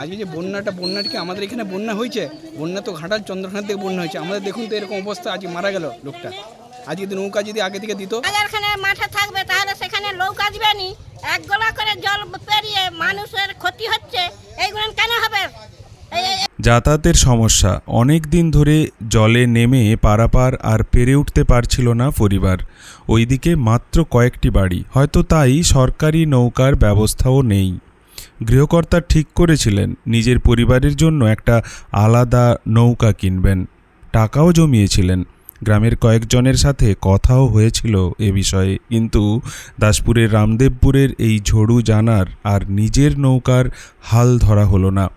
আজকে যে বন্যাটা বন্যাটা কি আমাদের এখানে বন্যা হয়েছে? বন্যা তো ঘাটাল চন্দ্রখান থেকে বন্যা হয়েছে। আমাদের দেখুন তো এরকম অবস্থা আজকে মারা গেল লোকটা। আজকে যদি নৌকা যদি আগে থেকে দিত। বাজারখানে মাঠে থাকবে তাহলে সেখানে লোক আসবে নি। এক গলা করে জল পেরিয়ে মানুষের ক্ষতি হচ্ছে। এইগুলো কেন হবে? যাতায়াতের সমস্যা। অনেক দিন ধরে জলে নেমে পারাপার আর পেরে উঠতে পারছিল না পরিবার। ওইদিকে মাত্র কয়েকটি বাড়ি। হয়তো তাই সরকারি নৌকার ব্যবস্থাও নেই। গৃহকর্তা ঠিক করেছিলেন, নিজের পরিবারের জন্য একটা আলাদা নৌকা কিনবেন। টাকাও জমিয়েছিলেন। গ্রামের কয়েকজনের সাথে কথাও হয়েছিল এ বিষয়ে। কিন্তু দাসপুরের রামদেবপুরের এই ঝড়ু জানার আর নিজের নৌকার হাল ধরা হলো না।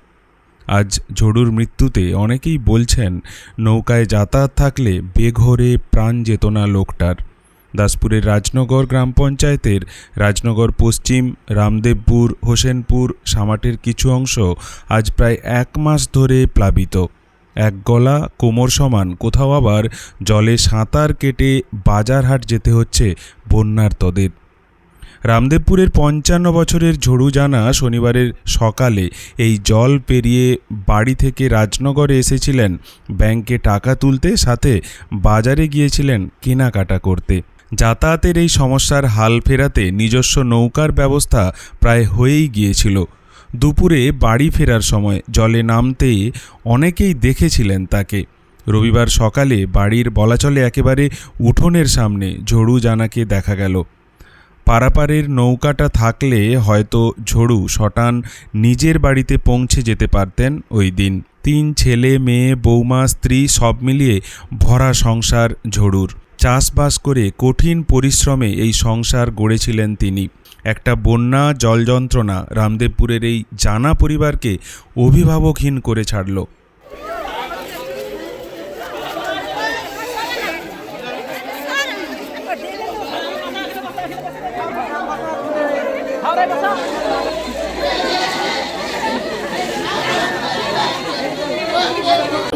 আজ ঝড়ুর মৃত্যুতে অনেকেই বলছেন, নৌকায় যাতায়াত থাকলে বেঘরে প্রাণ যেত না লোকটার। দাসপুরের রাজনগর গ্রাম পঞ্চায়েতের রাজনগর পশ্চিম, রামদেবপুর, হোসেনপুর, সামাটের কিছু অংশ আজ প্রায় এক মাস ধরে প্লাবিত। এক গলা কোমর সমান, কোথাও আবার জলে সাঁতার কেটে বাজারহাট যেতে হচ্ছে বন্যার্তদের। রামদেবপুরের পঞ্চান্ন বছরের ঝড়ু জানা শনিবারের সকালে এই জল পেরিয়ে বাড়ি থেকে রাজনগরে এসেছিলেন। ব্যাংকে টাকা তুলতে, সাথে বাজারে গিয়েছিলেন কেনাকাটা করতে। যাতায়াতের এই সমস্যার হাল ফেরাতে নিজস্ব নৌকার ব্যবস্থা প্রায় হয়েই গিয়েছিল। দুপুরে বাড়ি ফেরার সময় জলে নামতে অনেকেই দেখেছিলেন তাকে। রবিবার সকালে বাড়ির বলাচলে একেবারে উঠোনের সামনে ঝড়ু জানাকে দেখা গেল। পারাপারের নৌকাটা থাকলে হয়তো ঝড়ু শটান নিজের বাড়িতে পৌঁছে যেতে পারতেন ওই দিন। তিন ছেলে, মেয়ে, বৌমা, স্ত্রী সব মিলিয়ে ভরা সংসার ঝড়ুর। চাষবাস করে কঠিন পরিশ্রমে এই সংসার গড়েছিলেন তিনি। একটা বন্যা, জল যন্ত্রণা রামদেবপুরের এই জানা পরিবারকে অভিভাবকহীন করে ছাড়ল।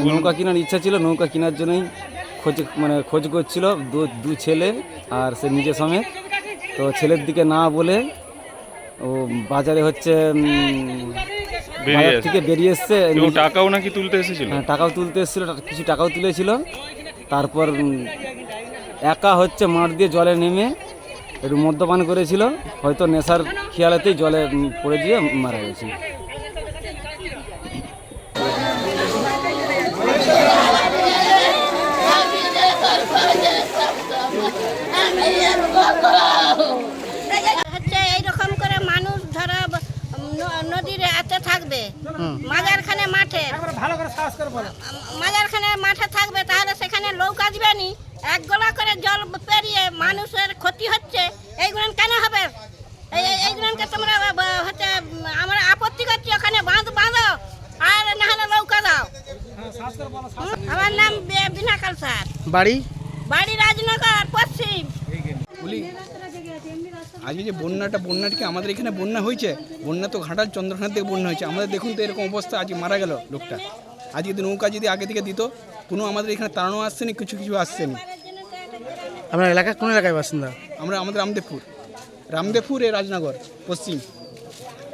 নৌকা কেনার ইচ্ছা ছিল নৌকা কেনার জন্যই খোঁজ মানে খোঁজ করছিল দু দু ছেলে আর সে নিজে সমেত। তো ছেলের দিকে না বলে ও বাজারে হচ্ছে বাজার থেকে বেরিয়ে এসছে। টাকাও নাকি তুলতে এসেছিল? হ্যাঁ, টাকাও তুলতে এসেছিল কিছু টাকাও তুলেছিল। তারপর একা হচ্ছে মাঠ দিয়ে জলে নেমে একটু মদ্যপান করেছিল। হয়তো নেশার খেয়ালেতেই জলে পড়ে গিয়ে মারা গেছে। হচ্ছে এইরকম করে মানুষ ধরো নদীর এতে থাকবে। মাজারখানে মাঠে। মাজারখানে মাঠে থাকবে তাহলে সেখানে লোক আসবে নি। এক গলা করে জল পেরিয়ে মানুষের ক্ষতি হচ্ছে। এইগুলো কেন হবে? এই এই- এইগুলোকে তোমরা হচ্ছে আমরা আপত্তি করছি ওখানে বাঁধ বাঁধো আর না হলে নৌকা দাও। আমার নাম বে- বিনা কালসার বাড়ি? বাড়ি রাজনগর পশ্চিম। বলি আজকে যে বন্যাটা বন্যাটা কি আমাদের এখানে বন্যা হয়েছে? বন্যা তো ঘাটাল চন্দ্রখান থেকে বন্যা হয়েছে। আমাদের দেখুন তো এরকম অবস্থা আজকে মারা গেল লোকটা। আজকে যদি নৌকা যদি আগে থেকে দিত কোনো আমাদের এখানে তাড়ানো আসছে না কিছু কিছু আসছে না? আপনার এলাকা কোন এলাকায় বাসিন্দা? আমরা আমাদের রামদেবপুর। রামদেবপুর এ রাজনগর পশ্চিম।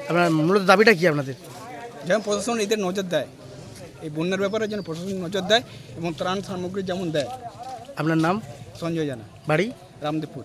আপনার মূলত দাবিটা কি আপনাদের? যেমন প্রশাসন এদের নজর দেয়। এই বন্যার ব্যাপারে যেন প্রশাসন নজর দেয় এবং ত্রাণ সামগ্রী যেমন দেয়। আপনার নাম? সঞ্জয় জানা। বাড়ি? রামদেবপুর।